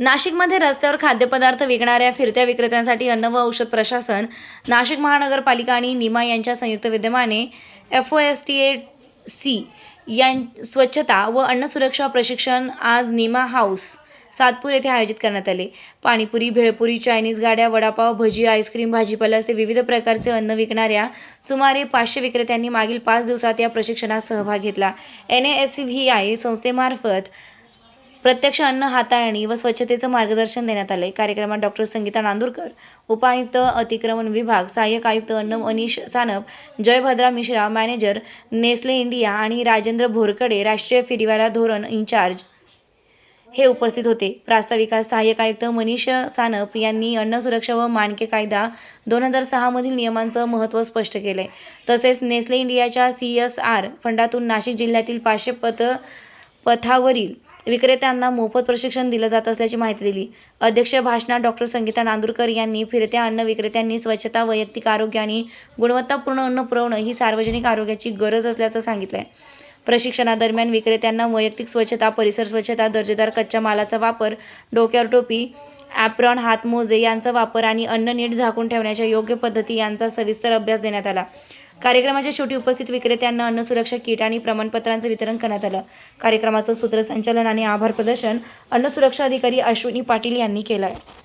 नाशिकमध्ये रस्त्यावर खाद्यपदार्थ विकणाऱ्या फिरत्या विक्रेत्यांसाठी अन्न व औषध प्रशासन नाशिक महानगरपालिका आणि निमा यांच्या संयुक्त विद्यमाने F O S T A C यां स्वच्छता व अन्न सुरक्षा प्रशिक्षण आज निमा हाऊस सातपूर येथे आयोजित करण्यात आले. पाणीपुरी भेळपुरी चायनीज गाड्या वडापाव भजी आईस्क्रीम भाजीपाला असे विविध प्रकारचे अन्न विकणाऱ्या सुमारे पाचशे विक्रेत्यांनी मागील पाच दिवसात या प्रशिक्षणात सहभाग घेतला. N A S V I संस्थेमार्फत प्रत्यक्ष अन्न हाताळणी व स्वच्छतेचं मार्गदर्शन देण्यात आले कार्यक्रमात डॉक्टर संगीता नांदुरकर उपायुक्त अतिक्रमण विभाग सहाय्यक आयुक्त अन्न Manish Sanap Jaybhadra Mishra manager Nestle India आणि राजेंद्र भोरकडे राष्ट्रीय फिरीवाला धोरण इन्चार्ज हे उपस्थित होते. प्रास्ताविकास सहाय्यक आयुक्त मनीष सानप यांनी अन्न सुरक्षा व मानके कायदा दोन हजार सहामधील नियमांचं महत्त्व स्पष्ट केले तसेच नेस्ले इंडियाच्या सी एस आर फंडातून नाशिक जिल्ह्यातील पाचशे पथ पथावरील विक्रेत्यांना मोफत प्रशिक्षण दिलं जात असल्याची माहिती दिली. अध्यक्ष भाषणात डॉक्टर संगीता नांदुरकर यांनी फिरत्या अन्न विक्रेत्यांनी स्वच्छता वैयक्तिक आरोग्य आणि गुणवत्तापूर्ण अन्न पुरवणं ही सार्वजनिक आरोग्याची गरज असल्याचं सांगितलं आहे प्रशिक्षणादरम्यान विक्रेत्यांना वैयक्तिक स्वच्छता परिसर स्वच्छता दर्जेदार कच्च्या मालाचा वापर डोक्यावर टोपी ॲप्रॉन हातमोजे यांचा वापर आणि अन्न नीट झाकून ठेवण्याच्या योग्य पद्धती यांचा सविस्तर अभ्यास देण्यात आला. कार्यक्रमाच्या शेवटी उपस्थित विक्रेत्यांना अन्न सुरक्षा किट आणि प्रमाणपत्रांचं वितरण करण्यात आलं. कार्यक्रमाचं सूत्रसंचालन आणि आभार प्रदर्शन अन्न सुरक्षा अधिकारी अश्विनी पाटील यांनी केलं आहे